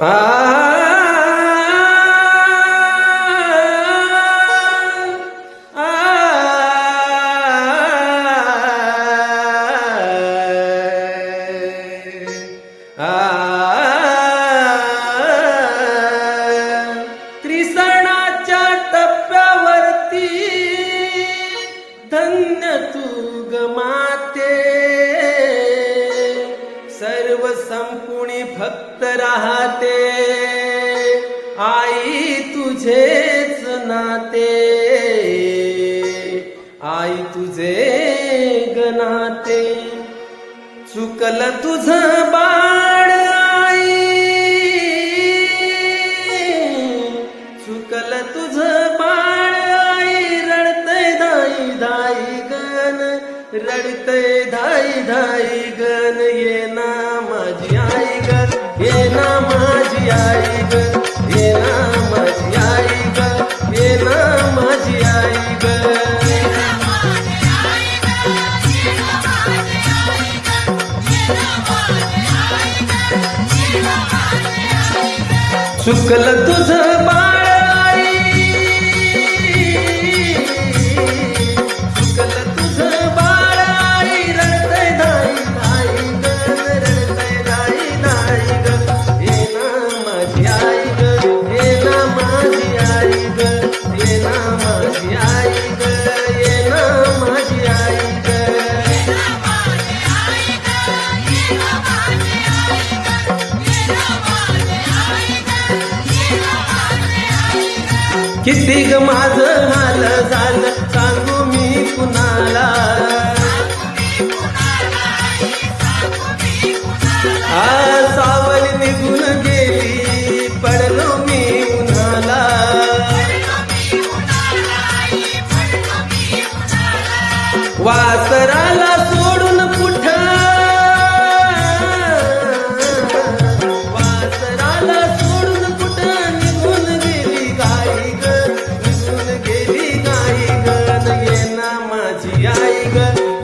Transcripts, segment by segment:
आ सर्व संपुणी भक्त राहते. आई तुझेच नाते. आई तुझे गनाते. चुकल तुझ बाळ आई. चुकल तुझ बाळ आई. रडतय धाई धाई गन रडतय धाई धाई गन ये. चुकल तुझ बा किती ग माझं हाल झालं. सांगू मी कुणाला? आ सावली निघून गेली. पडलो मी उन्हाला. वासराला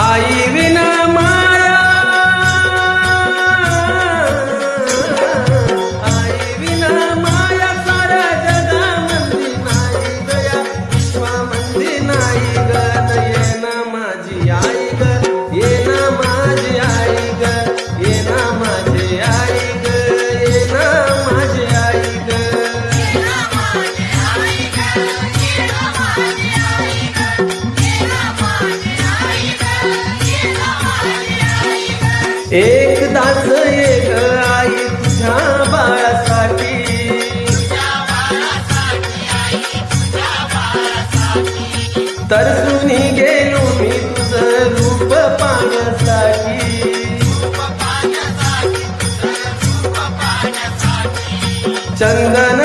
आई विना माया। आई विना माया सारा जगामध्ये नाही नाही एकदाच एक आई तुझ्या बाळासाठी. तर सुनी गेलो मी तुझं रूप पाण्यासाठी चंदन